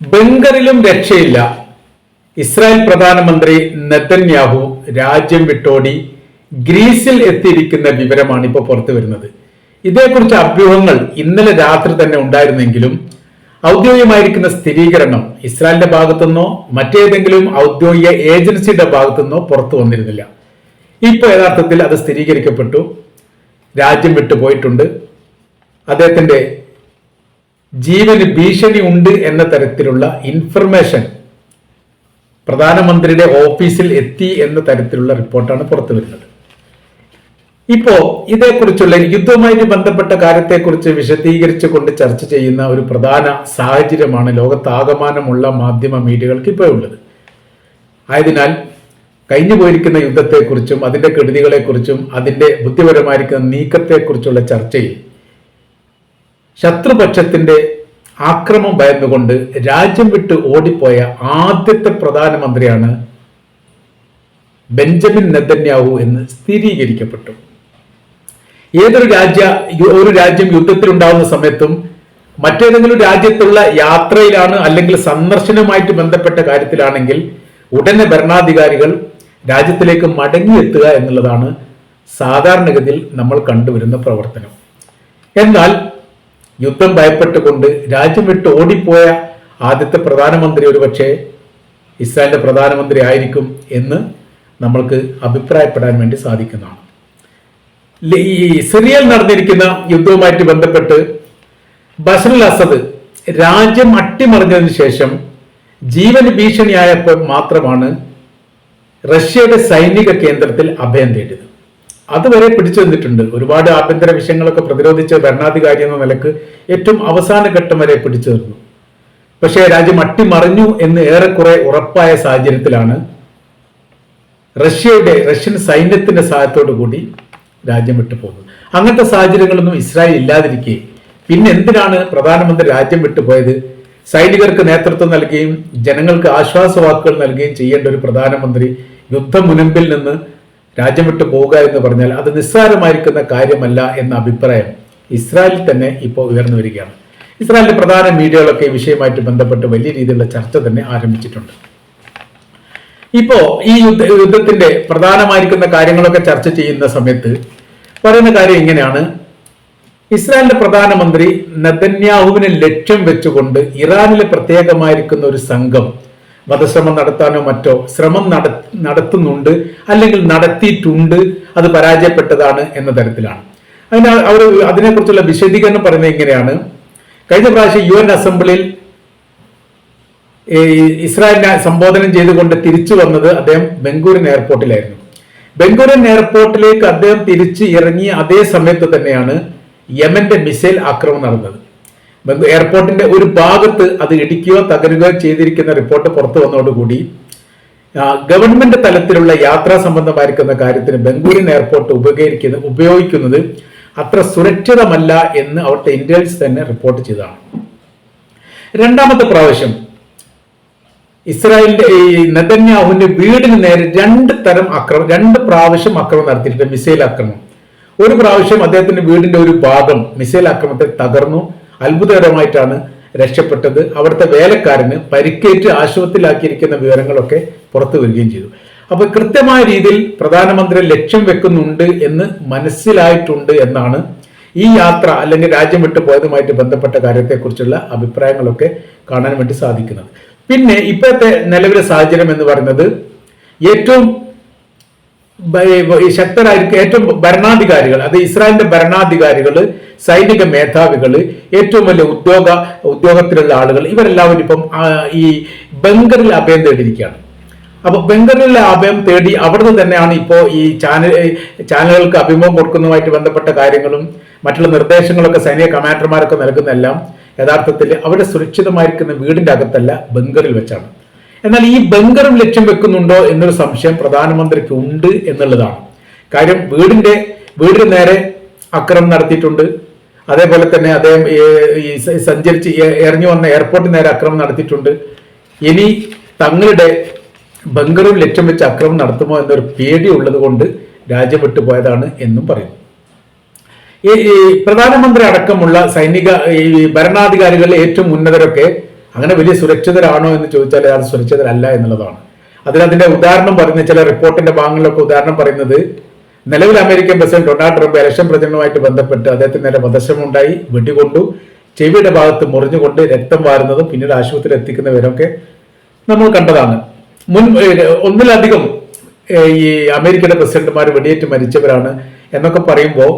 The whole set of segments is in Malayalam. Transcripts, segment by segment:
ബംഗറിലും രക്ഷയില്ല. ഇസ്രായേൽ പ്രധാനമന്ത്രി നെതന്യാഹു രാജ്യം വിട്ടോടി ഗ്രീസിൽ എത്തിയിരിക്കുന്ന വിവരമാണ് ഇപ്പോൾ പുറത്തു വരുന്നത്. ഇതേക്കുറിച്ച് അഭ്യൂഹങ്ങൾ ഇന്നലെ രാത്രി തന്നെ ഉണ്ടായിരുന്നെങ്കിലും ഔദ്യോഗികമായിരിക്കുന്ന സ്ഥിരീകരണം ഇസ്രായേലിന്റെ ഭാഗത്തുനിന്നോ മറ്റേതെങ്കിലും ഔദ്യോഗിക ഏജൻസിയുടെ ഭാഗത്തുനിന്നോ പുറത്തു വന്നിരുന്നില്ല. ഇപ്പോൾ യഥാർത്ഥത്തിൽ അത് സ്ഥിരീകരിക്കപ്പെട്ടു. രാജ്യം വിട്ടു പോയിട്ടുണ്ട് അദ്ദേഹത്തിന്റെ ജീവന് ഭീഷണി ഉണ്ട് എന്ന തരത്തിലുള്ള ഇൻഫർമേഷൻ പ്രധാനമന്ത്രിയുടെ ഓഫീസിൽ എത്തി എന്ന തരത്തിലുള്ള റിപ്പോർട്ടാണ് പുറത്തു വരുന്നത്. ഇപ്പോ ഇതേക്കുറിച്ചുള്ള യുദ്ധവുമായിട്ട് ബന്ധപ്പെട്ട കാര്യത്തെക്കുറിച്ച് വിശദീകരിച്ചു കൊണ്ട് ചർച്ച ചെയ്യുന്ന ഒരു പ്രധാന സാഹചര്യമാണ് ലോകത്താകമാനമുള്ള മാധ്യമ മീഡിയകൾക്ക് ഇപ്പോൾ ഉള്ളത്. ആയതിനാൽ കഴിഞ്ഞു പോയിരിക്കുന്ന യുദ്ധത്തെക്കുറിച്ചും അതിന്റെ കെടുതികളെക്കുറിച്ചും അതിന്റെ ബുദ്ധിപരമായിരിക്കുന്ന നീക്കത്തെക്കുറിച്ചുള്ള ചർച്ചയിൽ ശത്രുപക്ഷത്തിന്റെ ആക്രമം ഭയന്നുകൊണ്ട് രാജ്യം വിട്ട് ഓടിപ്പോയ ആദ്യത്തെ പ്രധാനമന്ത്രിയാണ് ബെഞ്ചമിൻ നെതന്യാഹു എന്ന് സ്ഥിരീകരിക്കപ്പെട്ടു. ഏതൊരു രാജ്യ ഒരു രാജ്യം യുദ്ധത്തിലുണ്ടാവുന്ന സമയത്തും മറ്റേതെങ്കിലും രാജ്യത്തുള്ള യാത്രയിലാണ് അല്ലെങ്കിൽ സന്ദർശനവുമായിട്ട് ബന്ധപ്പെട്ട കാര്യത്തിലാണെങ്കിൽ ഉടനെ ഭരണാധികാരികൾ രാജ്യത്തിലേക്ക് മടങ്ങിയെത്തുക എന്നുള്ളതാണ് സാധാരണഗതിയിൽ നമ്മൾ കണ്ടുവരുന്ന പ്രവർത്തനം. എന്നാൽ യുദ്ധം ഭയപ്പെട്ടുകൊണ്ട് രാജ്യം വിട്ട് ഓടിപ്പോയ ആദ്യത്തെ പ്രധാനമന്ത്രി ഒരുപക്ഷെ ഇസ്രായേലിന്റെ പ്രധാനമന്ത്രി ആയിരിക്കും എന്ന് നമ്മൾക്ക് അഭിപ്രായപ്പെടാൻ വേണ്ടി സാധിക്കുന്നതാണ്. ഈ സിറിയയിൽ നടന്നിരിക്കുന്ന യുദ്ധവുമായിട്ട് ബന്ധപ്പെട്ട് ബഷറുൽ അസദ് രാജ്യം അട്ടിമറിഞ്ഞതിന് ശേഷം ജീവന് ഭീഷണിയായപ്പോൾ മാത്രമാണ് റഷ്യയുടെ സൈനിക കേന്ദ്രത്തിൽ അഭയം തേടിയത്. അതുവരെ പിടിച്ചു നിന്നിട്ടുണ്ട്. ഒരുപാട് ആഭ്യന്തര വിഷയങ്ങളൊക്കെ പ്രതിരോധിച്ച ഭരണാധികാരി എന്ന നിലയ്ക്ക് ഏറ്റവും അവസാന ഘട്ടം വരെ പിടിച്ചു നിന്നു. പക്ഷേ രാജ്യം അട്ടിമറിഞ്ഞു എന്ന് ഏറെക്കുറെ ഉറപ്പായ സാഹചര്യത്തിലാണ് റഷ്യയുടെ റഷ്യൻ സൈന്യത്തിന്റെ സഹായത്തോടു കൂടി രാജ്യം വിട്ടു പോകുന്നത്. അങ്ങനത്തെ സാഹചര്യങ്ങളൊന്നും ഇസ്രായേൽ ഇല്ലാതിരിക്കെ. പിന്നെ എന്തിനാണ് പ്രധാനമന്ത്രി രാജ്യം വിട്ടുപോയത് സൈനികർക്ക് നേതൃത്വം നൽകുകയും ജനങ്ങൾക്ക് ആശ്വാസവാക്കുകൾ നൽകുകയും ചെയ്യേണ്ട ഒരു പ്രധാനമന്ത്രി യുദ്ധമുനമ്പിൽ നിന്ന് രാജ്യം വിട്ടു പോവുക എന്ന് പറഞ്ഞാൽ അത് നിസ്സാരമായിരിക്കുന്ന കാര്യമല്ല എന്ന അഭിപ്രായം ഇസ്രായേലിൽ തന്നെ ഇപ്പോൾ ഉയർന്നു വരികയാണ്. ഇസ്രായേലിന്റെ പ്രധാന മീഡിയകളൊക്കെ ഈ വിഷയമായിട്ട് ബന്ധപ്പെട്ട് വലിയ രീതിയിലുള്ള ചർച്ച തന്നെ ആരംഭിച്ചിട്ടുണ്ട്. ഇപ്പോ ഈ യുദ്ധ യുദ്ധത്തിന്റെ പ്രധാനമായിരിക്കുന്ന കാര്യങ്ങളൊക്കെ ചർച്ച ചെയ്യുന്ന സമയത്ത് പറയുന്ന കാര്യം ഇങ്ങനെയാണ്. ഇസ്രായേലിന്റെ പ്രധാനമന്ത്രി നെതന്യാഹുവിനെ ലക്ഷ്യം വെച്ചുകൊണ്ട് ഇറാനിലെ പ്രത്യേകമായിരിക്കുന്ന ഒരു സംഘം വധശ്രമം നടത്താനോ മറ്റോ ശ്രമം നട നടത്തുന്നുണ്ട് അല്ലെങ്കിൽ നടത്തിയിട്ടുണ്ട് അത് പരാജയപ്പെട്ടതാണ് എന്ന തരത്തിലാണ്. അതിന് അവർ അതിനെക്കുറിച്ചുള്ള വിശദീകരണം പറയുന്നത് ഇങ്ങനെയാണ്. കഴിഞ്ഞ പ്രാവശ്യം യു എൻ അസംബ്ലിയിൽ ഇസ്രായേലിനെ സംബോധനം ചെയ്തുകൊണ്ട് തിരിച്ചു വന്നത് അദ്ദേഹം ബംഗൂരിൻ എയർപോർട്ടിലായിരുന്നു. ബംഗൂരിൻ എയർപോർട്ടിലേക്ക് അദ്ദേഹം തിരിച്ച് ഇറങ്ങിയ അതേ സമയത്ത് തന്നെയാണ് യമന്റെ മിസൈൽ ആക്രമണം നടന്നത്. എയർപോർട്ടിന്റെ ഒരു ഭാഗത്ത് അത് ഇടിക്കുകയോ തകരുകയോ ചെയ്തിരിക്കുന്ന റിപ്പോർട്ട് പുറത്തു വന്നതോടുകൂടി ഗവൺമെന്റ് തലത്തിലുള്ള യാത്രാ സംബന്ധമായിരിക്കുന്ന കാര്യത്തിന് ബംഗൂരിൻ എയർപോർട്ട് ഉപകരിക്കുന്ന ഉപയോഗിക്കുന്നത് അത്ര സുരക്ഷിതമല്ല എന്ന് അവിടുത്തെ ഇന്റലിജൻസ് തന്നെ റിപ്പോർട്ട് ചെയ്തതാണ്. രണ്ടാമത്തെ പ്രാവശ്യം ഇസ്രായേലിന്റെ ഈ നെതന്യാഹുവിന്റെ വീടിന് നേരെ രണ്ട് തരം ആക്രമണം രണ്ട് പ്രാവശ്യം അക്രമം നടത്തിയിട്ടുണ്ട് മിസൈൽ ആക്രമണം. ഒരു പ്രാവശ്യം അദ്ദേഹത്തിന്റെ വീടിന്റെ ഒരു ഭാഗം മിസൈൽ ആക്രമണത്തെ തകർന്നു. അത്ഭുതകരമായിട്ടാണ് രക്ഷപ്പെട്ടത്. അവിടുത്തെ വേലക്കാരന് പരിക്കേറ്റ് ആശുപത്രിയിലാക്കിയിരിക്കുന്ന വിവരങ്ങളൊക്കെ പുറത്തു വരികയും ചെയ്തു. അപ്പൊ കൃത്യമായ രീതിയിൽ പ്രധാനമന്ത്രി ലക്ഷ്യം വെക്കുന്നുണ്ട് എന്ന് മനസ്സിലായിട്ടുണ്ട് എന്നാണ് ഈ യാത്ര അല്ലെങ്കിൽ രാജ്യം വിട്ടു പോയതുമായിട്ട് ബന്ധപ്പെട്ട കാര്യത്തെക്കുറിച്ചുള്ള അഭിപ്രായങ്ങളൊക്കെ കാണാൻ വേണ്ടി സാധിക്കുന്നത്. പിന്നെ ഇപ്പോഴത്തെ നിലവിലെ സാഹചര്യം എന്ന് പറയുന്നത് ഏറ്റവും ശക്തരായിരിക്കും ഏറ്റവും ഭരണാധികാരികൾ. അത് ഇസ്രായേലിന്റെ ഭരണാധികാരികൾ സൈനിക മേധാവികൾ ഏറ്റവും വലിയ ഉദ്യോഗ ഉദ്യോഗത്തിലുള്ള ആളുകൾ. ഇവരെല്ലാവരും ഇപ്പം ഈ ബംഗറിൽ അഭയം തേടിയിരിക്കുകയാണ്. അപ്പൊ ബംഗറിലെ അഭയം തേടി അവിടുന്ന് തന്നെയാണ് ഇപ്പോൾ ഈ ചാനൽ ചാനലുകൾക്ക് അഭിമുഖം കൊടുക്കുന്നതുമായിട്ട് ബന്ധപ്പെട്ട കാര്യങ്ങളും മറ്റുള്ള നിർദ്ദേശങ്ങളൊക്കെ സൈനിക കമാൻഡർമാരൊക്കെ നൽകുന്നതെല്ലാം യഥാർത്ഥത്തിൽ അവിടെ സുരക്ഷിതമായിരിക്കുന്ന വീടിന്റെ അകത്തല്ല ബംഗറിൽ വെച്ചാണ്. എന്നാൽ ഈ ബംഗറും ലക്ഷ്യം വെക്കുന്നുണ്ടോ എന്നൊരു സംശയം പ്രധാനമന്ത്രിക്ക് ഉണ്ട് എന്നുള്ളതാണ്. കാര്യം വീടിന്റെ വീടിന് നേരെ അക്രമം നടത്തിയിട്ടുണ്ട്. അതേപോലെ തന്നെ അദ്ദേഹം ഈ സഞ്ചരിച്ച് ഇറങ്ങി വന്ന എയർപോർട്ടിന് നേരെ അക്രമം നടത്തിയിട്ടുണ്ട്. ഇനി തങ്ങളുടെ ബംഗറും ലക്ഷ്യം വെച്ച് അക്രമം നടത്തുമോ എന്നൊരു പേടി ഉള്ളത് കൊണ്ട് രാജ്യം വിട്ടുപോയതാണ് എന്നും പറയുന്നു. ഈ പ്രധാനമന്ത്രി അടക്കമുള്ള സൈനിക ഈ ഭരണാധികാരികളിലെ ഏറ്റവും ഉന്നതരൊക്കെ അങ്ങനെ വലിയ സുരക്ഷിതരാണോ എന്ന് ചോദിച്ചാൽ അത് സുരക്ഷിതരല്ല എന്നുള്ളതാണ്. അതിന് അതിന്റെ ഉദാഹരണം പറയുന്ന ചില റിപ്പോർട്ടിന്റെ ഭാഗങ്ങളിലൊക്കെ ഉദാഹരണം പറയുന്നത് നിലവിൽ American president Donald Trump election പ്രചരണവുമായിട്ട് ബന്ധപ്പെട്ട് അദ്ദേഹത്തിന് നേരെ വധശ്രമമുണ്ടായി വെടികൊണ്ടു. ചെവിയുടെ ഭാഗത്ത് മുറിഞ്ഞുകൊണ്ട് രക്തം വാരുന്നതും പിന്നീട് ആശുപത്രിയിൽ എത്തിക്കുന്നവരൊക്കെ നമ്മൾ കണ്ടതാണ്. മുൻ ഒന്നിലധികം ഈ അമേരിക്കയുടെ പ്രസിഡന്റുമാർ വെടിയേറ്റ് മരിച്ചവരാണ് എന്നൊക്കെ പറയുമ്പോൾ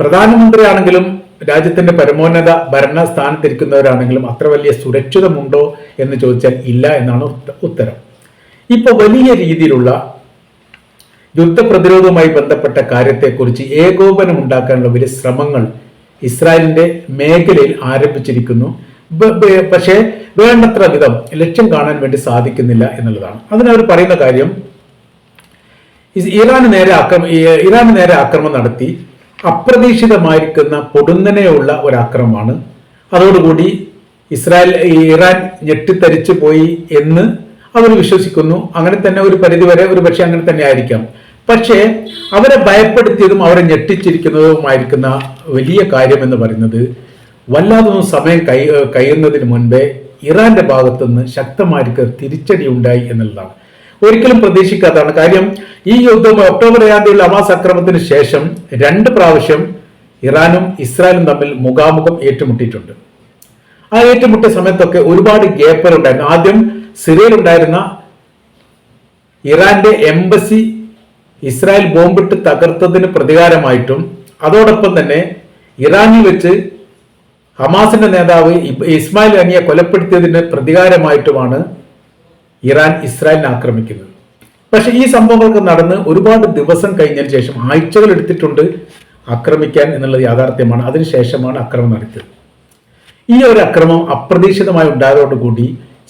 പ്രധാനമന്ത്രിയാണെങ്കിലും രാജ്യത്തിന്റെ പരമോന്നത ഭരണ സ്ഥാനത്തിരിക്കുന്നവരാണെങ്കിലും അത്ര വലിയ സുരക്ഷിതമുണ്ടോ എന്ന് ചോദിച്ചാൽ ഇല്ല എന്നാണ് ഉത്തരം. ഇപ്പോൾ വലിയ രീതിയിലുള്ള യുദ്ധപ്രതിരോധവുമായി ബന്ധപ്പെട്ട കാര്യത്തെക്കുറിച്ച് ഏകോപനം ഉണ്ടാക്കാനുള്ള വലിയ ശ്രമങ്ങൾ ഇസ്രായേലിന്റെ മേഖലയിൽ ആരംഭിച്ചിരിക്കുന്നു. പക്ഷേ വേണ്ടത്ര വിധം ലക്ഷ്യം കാണാൻ വേണ്ടി സാധിക്കുന്നില്ല എന്നുള്ളതാണ്. അതിനവർ പറയുന്ന കാര്യം ഇറാന് നേരെ ആക്രമ ഇറാന് നേരെ ആക്രമണം നടത്തി. അപ്രതീക്ഷിതമായിരിക്കുന്ന പൊടുന്നനെയുള്ള ഒരാക്രമമാണ്. അതോടുകൂടി ഇസ്രായേൽ ഇറാൻ ഞെട്ടിത്തരിച്ചു പോയി എന്ന് അവർ വിശ്വസിക്കുന്നു. അങ്ങനെ തന്നെ ഒരു പരിധിവരെ ഒരു പക്ഷേ അങ്ങനെ തന്നെ ആയിരിക്കാം. പക്ഷേ അവരെ ഭയപ്പെടുത്തിയതും അവരെ ഞെട്ടിച്ചിരിക്കുന്നതുമായിരിക്കുന്ന വലിയ കാര്യം എന്ന് പറയുന്നത് വല്ലാതൊന്നും സമയം കൈ കഴിയുന്നതിന് മുൻപേ ഇറാന്റെ ഭാഗത്തുനിന്ന് ശക്തമായിരിക്കുന്ന തിരിച്ചടി ഉണ്ടായി എന്നുള്ളതാണ്. ഒരിക്കലും പ്രതീക്ഷിക്കാത്തതാണ്. കാര്യം ഈ യുദ്ധം ഒക്ടോബർ ഏഴാം തീയതി ഹമാസ് ആക്രമണത്തിന് ശേഷം രണ്ട് പ്രാവശ്യം ഇറാനും ഇസ്രായേലും തമ്മിൽ മുഖാമുഖം ഏറ്റുമുട്ടിയിട്ടുണ്ട്. ആ ഏറ്റുമുട്ടിയ സമയത്തൊക്കെ ഒരുപാട് ഗ്യാപ്പർ ഉണ്ടായിരുന്നു. ആദ്യം സിറിയയിൽ ഉണ്ടായിരുന്ന ഇറാന്റെ എംബസി ഇസ്രായേൽ ബോംബിട്ട് തകർത്തതിന് പ്രതികാരമായിട്ടും അതോടൊപ്പം തന്നെ ഇറാനിൽ വെച്ച് ഹമാസിന്റെ നേതാവ് ഇസ്മായിൽ അനിയെ കൊലപ്പെടുത്തിയതിന് പ്രതികാരമായിട്ടുമാണ് ഇറാൻ ഇസ്രായേലിനെ ആക്രമിക്കുന്നത്. പക്ഷെ ഈ സംഭവങ്ങളൊക്കെ നടന്ന് ഒരുപാട് ദിവസം കഴിഞ്ഞതിന് ശേഷം ആഴ്ചകൾ എടുത്തിട്ടുണ്ട് ആക്രമിക്കാൻ എന്നുള്ളത് യാഥാർത്ഥ്യമാണ്. അതിനുശേഷമാണ് അക്രമം നടത്തിയത്. ഈ ഒരു അക്രമം അപ്രതീക്ഷിതമായി ഉണ്ടായതോടുകൂടി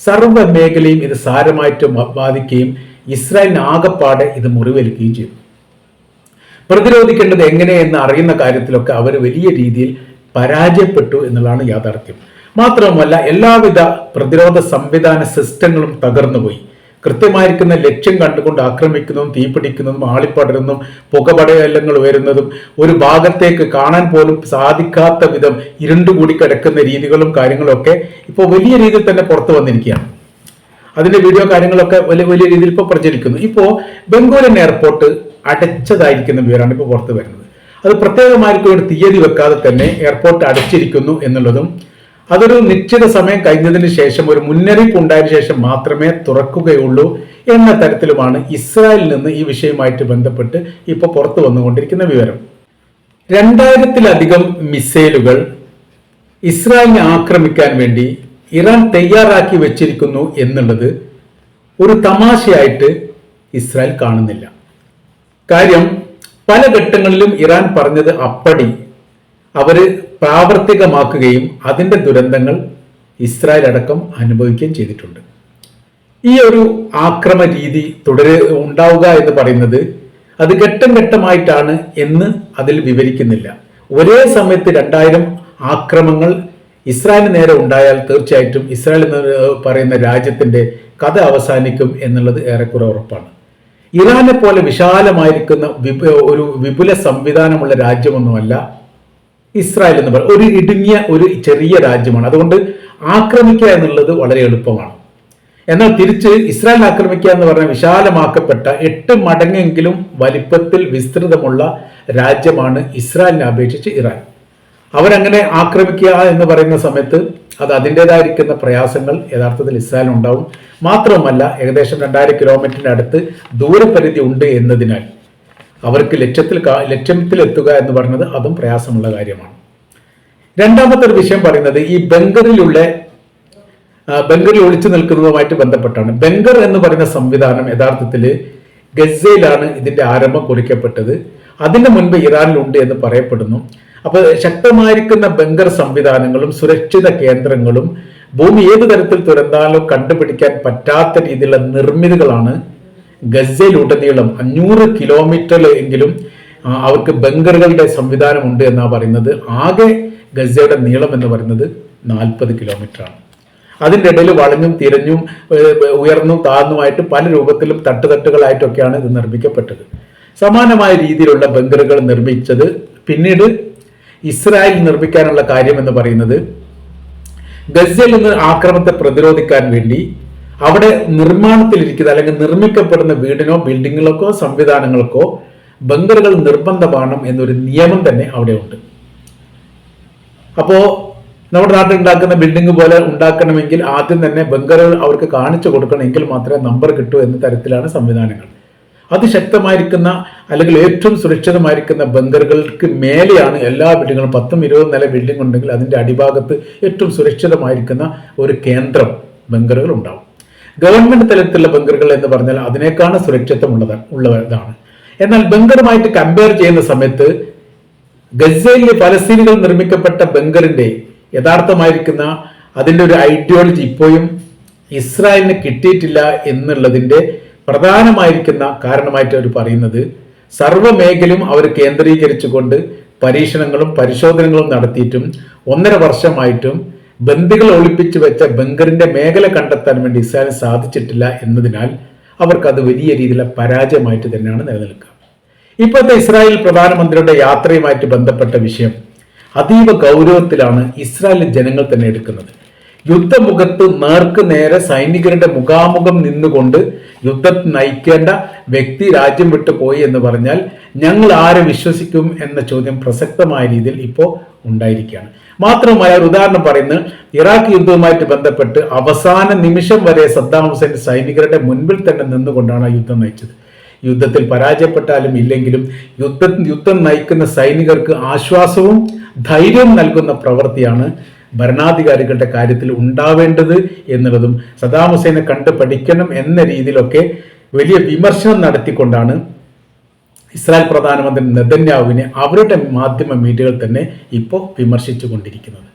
സർവ മേഖലയും ഇത് സാരമായിട്ട് ബാധിക്കുകയും ഇസ്രായേലിന് ആകപ്പാടെ ഇത് മുറിവേൽക്കുകയും ചെയ്തു. പ്രതിരോധിക്കേണ്ടത് എങ്ങനെയെന്ന് അറിയുന്ന കാര്യത്തിലൊക്കെ അവർ വലിയ രീതിയിൽ പരാജയപ്പെട്ടു എന്നുള്ളതാണ് യാഥാർത്ഥ്യം. മാത്രവുമല്ല എല്ലാവിധ പ്രതിരോധ സംവിധാന സിസ്റ്റങ്ങളും തകർന്നുപോയി. കൃത്യമായിരിക്കുന്ന ലക്ഷ്യം കണ്ടുകൊണ്ട് ആക്രമിക്കുന്നതും തീപിടിക്കുന്നതും ആളിപ്പടരുന്നതും പുകപടയലങ്ങൾ വരുന്നതും ഒരു ഭാഗത്തേക്ക് കാണാൻ പോലും സാധിക്കാത്ത വിധം ഇരുണ്ടുകൂടി കിടക്കുന്ന രീതികളും കാര്യങ്ങളൊക്കെ ഇപ്പോൾ വലിയ രീതിയിൽ തന്നെ പുറത്തു വന്നിരിക്കുകയാണ്. അതിന്റെ വീഡിയോ കാര്യങ്ങളൊക്കെ വലിയ വലിയ രീതിയിൽ ഇപ്പോൾ പ്രചരിക്കുന്നു. ഇപ്പോൾ ബംഗൂരൻ എയർപോർട്ട് അടച്ചതായിരിക്കുന്ന വിവരമാണ് ഇപ്പോൾ പുറത്തു വരുന്നത്. അത് പ്രത്യേകമായിരിക്കും ഒരു തീയതി വെക്കാതെ തന്നെ എയർപോർട്ട് അടച്ചിരിക്കുന്നു എന്നുള്ളതും അതൊരു നിശ്ചിത സമയം കഴിഞ്ഞതിന് ശേഷം ഒരു മുന്നറിയിപ്പ് ഉണ്ടായതിനു ശേഷം മാത്രമേ തുറക്കുകയുള്ളൂ എന്ന തരത്തിലുമാണ് ഇസ്രായേലിൽ നിന്ന് ഈ വിഷയവുമായിട്ട് ബന്ധപ്പെട്ട് ഇപ്പോൾ പുറത്തു വന്നുകൊണ്ടിരിക്കുന്ന വിവരം. രണ്ടായിരത്തിലധികം മിസൈലുകൾ ഇസ്രായേലിനെ ആക്രമിക്കാൻ വേണ്ടി ഇറാൻ തയ്യാറാക്കി വെച്ചിരിക്കുന്നു എന്നുള്ളത് ഒരു തമാശയായിട്ട് ഇസ്രായേൽ കാണുന്നില്ല. കാര്യം പല ഘട്ടങ്ങളിലും ഇറാൻ പറഞ്ഞത് അപ്പടി അവർ പ്രാവർത്തികമാക്കുകയും അതിന്റെ ദുരന്തങ്ങൾ ഇസ്രായേൽ അടക്കം അനുഭവിക്കുകയും ചെയ്തിട്ടുണ്ട്. ഈ ഒരു ആക്രമ രീതി തുടരെ ഉണ്ടാവുക എന്ന് പറയുന്നത് അത് ഘട്ടം ഘട്ടമായിട്ടാണ് എന്ന് അതിൽ വിവരിക്കുന്നില്ല. ഒരേ സമയത്ത് രണ്ടായിരം ആക്രമങ്ങൾ ഇസ്രായേലിന് നേരെ ഉണ്ടായാൽ തീർച്ചയായിട്ടും ഇസ്രായേൽ എന്ന് പറയുന്ന രാജ്യത്തിന്റെ കഥ അവസാനിക്കും എന്നുള്ളത് ഏറെക്കുറെ ഉറപ്പാണ്. ഇറാനെ പോലെ വിശാലമായിരിക്കുന്ന ഒരു വിപുല സംവിധാനമുള്ള രാജ്യമൊന്നുമല്ല ഇസ്രായേൽ എന്ന് പറയുന്നത് ഒരു ഇടുങ്ങിയ ഒരു ചെറിയ രാജ്യമാണ്. അതുകൊണ്ട് ആക്രമിക്കുക എന്നുള്ളത് വളരെ എളുപ്പമാണ്. എന്നാൽ തിരിച്ച് ഇസ്രായേൽ ആക്രമിക്കുക എന്ന് പറഞ്ഞാൽ വിശാലമാക്കപ്പെട്ട എട്ട് മടങ്ങെങ്കിലും വലിപ്പത്തിൽ വിസ്തൃതമുള്ള രാജ്യമാണ് ഇസ്രായേലിനെ അപേക്ഷിച്ച് ഇറാൻ. അവരങ്ങനെ ആക്രമിക്കുക എന്ന് പറയുന്ന സമയത്ത് അത് അതിന്റെതായിരിക്കുന്ന പ്രയാസങ്ങൾ യഥാർത്ഥത്തിൽ ഇസ്രായേൽ ഉണ്ടാവും മാത്രവുമല്ല ഏകദേശം രണ്ടായിരം കിലോമീറ്ററിന്റെ അടുത്ത് ദൂരപരിധി ഉണ്ട് എന്നതിനാൽ. അവർക്ക് ലക്ഷ്യത്തിൽ ലക്ഷ്യത്തിലെത്തുക എന്ന് പറയുന്നത് അതും പ്രയാസമുള്ള കാര്യമാണ്. രണ്ടാമത്തെ ഒരു വിഷയം പറയുന്നത് ഈ ബംഗറിലുള്ള ബംഗറി ബംഗറിൽ ഒളിച്ചു നിൽക്കുന്നതുമായിട്ട് ബന്ധപ്പെട്ടാണ്. ബംഗർ എന്ന് പറയുന്ന സംവിധാനം യഥാർത്ഥത്തിൽ ഗസയിലാണ് ഇതിന്റെ ആരംഭം കുറിക്കപ്പെട്ടത്. അതിന് മുൻപ് ഇറാനിലുണ്ട് എന്ന് പറയപ്പെടുന്നു. അപ്പോൾ ശക്തമായിരിക്കുന്ന ബംഗർ സംവിധാനങ്ങളും സുരക്ഷിത കേന്ദ്രങ്ങളും ഭൂമി ഏത് തരത്തിൽ തുരന്നാലും കണ്ടുപിടിക്കാൻ പറ്റാത്ത രീതിയിലുള്ള നിർമ്മിതികളാണ് ഗസയിലുടനീളം അഞ്ഞൂറ് കിലോമീറ്ററിൽ എങ്കിലും അവർക്ക് ബങ്കറുകളുടെ സംവിധാനം ഉണ്ട് എന്നാണ് പറയുന്നത്. ആകെ ഗസയുടെ നീളം എന്ന് പറയുന്നത് നാൽപ്പത് കിലോമീറ്റർ ആണ്. അതിന്റെ ഇടയിൽ വളഞ്ഞും തിരഞ്ഞും ഉയർന്നും താഴ്ന്നുമായിട്ട് പല രൂപത്തിലും തട്ടുതട്ടുകളായിട്ടൊക്കെയാണ് ഇത് നിർമ്മിക്കപ്പെട്ടത്. സമാനമായ രീതിയിലുള്ള ബങ്കറുകൾ നിർമ്മിച്ചത് പിന്നീട് ഇസ്രായേൽ നിർമ്മിക്കാനുള്ള കാര്യം എന്ന് പറയുന്നത് ഗസയിൽ നിന്ന് ആക്രമണത്തെ പ്രതിരോധിക്കാൻ വേണ്ടി അവിടെ നിർമ്മാണത്തിലിരിക്കുന്ന അല്ലെങ്കിൽ നിർമ്മിക്കപ്പെടുന്ന വീടിനോ ബിൽഡിങ്ങുകൾക്കോ സംവിധാനങ്ങൾക്കോ ബംഗറുകൾ നിർബന്ധമാണ് എന്നൊരു നിയമം തന്നെ അവിടെ ഉണ്ട്. അപ്പോ നമ്മുടെ നാട്ടിൽ ഉണ്ടാക്കുന്ന ബിൽഡിംഗ് പോലെ ഉണ്ടാക്കണമെങ്കിൽ ആദ്യം തന്നെ ബംഗറുകൾ അവർക്ക് കാണിച്ചു കൊടുക്കണമെങ്കിൽ മാത്രമേ നമ്പർ കിട്ടൂ എന്ന തരത്തിലാണ് സംവിധാനങ്ങൾ. അതിശക്തമായിരിക്കുന്ന അല്ലെങ്കിൽ ഏറ്റവും സുരക്ഷിതമായിരിക്കുന്ന ബങ്കറുകൾക്ക് മേലെയാണ് എല്ലാ ബിൽഡിങ്ങുകളും. പത്തും ഇരുപതും നില ബിൽഡിംഗ് ഉണ്ടെങ്കിൽ അതിന്റെ അടിഭാഗത്ത് ഏറ്റവും സുരക്ഷിതമായിരിക്കുന്ന ഒരു കേന്ദ്രം ബംഗറുകൾ ഉണ്ടാവും. ഗവൺമെന്റ് തലത്തിലുള്ള ബങ്കറുകൾ എന്ന് പറഞ്ഞാൽ അതിനേക്കാണ് സുരക്ഷിതം ഉള്ളത് ഉള്ളതാണ്. എന്നാൽ ബങ്കറുമായിട്ട് കമ്പയർ ചെയ്യുന്ന സമയത്ത് ഗസയിലെ പലസ്തീനികൾ നിർമ്മിക്കപ്പെട്ട ബങ്കറിന്റെ യഥാർത്ഥമായിരിക്കുന്ന അതിന്റെ ഒരു ഐഡിയോളജി ഇപ്പോഴും ഇസ്രായേലിന് കിട്ടിയിട്ടില്ല എന്നുള്ളതിന്റെ പ്രധാനമായിരിക്കുന്ന കാരണമായിട്ട് അവർ പറയുന്നത് സർവമേഖലയും അവർ കേന്ദ്രീകരിച്ചുകൊണ്ട് പരീക്ഷണങ്ങളും പരിശോധനകളും നടത്തിയിട്ടും ഒന്നര വർഷമായിട്ടും ബന്ദികൾ ഒളിപ്പിച്ചു വെച്ച ബങ്കറിന്റെ മേഖല കണ്ടെത്താൻ വേണ്ടി ഇസ്രായേൽ സാധിച്ചിട്ടില്ല എന്നതിനാൽ അവർക്കത് വലിയ രീതിയിലുള്ള പരാജയമായിട്ട് തന്നെയാണ് നിലനിൽക്കുക. ഇപ്പോഴത്തെ ഇസ്രായേൽ പ്രധാനമന്ത്രിയുടെ യാത്രയുമായിട്ട് ബന്ധപ്പെട്ട വിഷയം അതീവ ഗൗരവത്തിലാണ് ഇസ്രായേൽ ജനങ്ങൾ തന്നെ എടുക്കുന്നത്. യുദ്ധമുഖത്ത് നേർക്ക് നേരെ സൈനികരുടെ മുഖാമുഖം നിന്നുകൊണ്ട് യുദ്ധത്തിൽ നയിക്കേണ്ട വ്യക്തി രാജ്യം വിട്ടു പോയി എന്ന് പറഞ്ഞാൽ ഞങ്ങൾ ആരെ വിശ്വസിക്കും എന്ന ചോദ്യം പ്രസക്തമായ രീതിയിൽ ഇപ്പോൾ ഉണ്ടായിരിക്കുകയാണ്. മാത്രമല്ല ഒരു ഉദാഹരണം പറയുന്നത് ഇറാഖ് യുദ്ധവുമായിട്ട് ബന്ധപ്പെട്ട് അവസാന നിമിഷം വരെ സദ്ദാം ഹുസൈൻ സൈനികരുടെ മുൻപിൽ തന്നെ നിന്നുകൊണ്ടാണ് യുദ്ധം നയിച്ചത്. യുദ്ധത്തിൽ പരാജയപ്പെട്ടാലും ഇല്ലെങ്കിലും യുദ്ധ യുദ്ധം നയിക്കുന്ന സൈനികർക്ക് ആശ്വാസവും ധൈര്യവും നൽകുന്ന പ്രവൃത്തിയാണ് ഭരണാധികാരികളുടെ കാര്യത്തിൽ ഉണ്ടാവേണ്ടത് എന്നുള്ളതും സദാം ഹുസൈനെ കണ്ട് പഠിക്കണം എന്ന രീതിയിലൊക്കെ വലിയ വിമർശനം നടത്തിക്കൊണ്ടാണ് ഇസ്രായേൽ പ്രധാനമന്ത്രി നെതന്യാഹുവിനെ അവരുടെ മാധ്യമ മീഡിയകൾ തന്നെ ഇപ്പോൾ വിമർശിച്ചു കൊണ്ടിരിക്കുന്നത്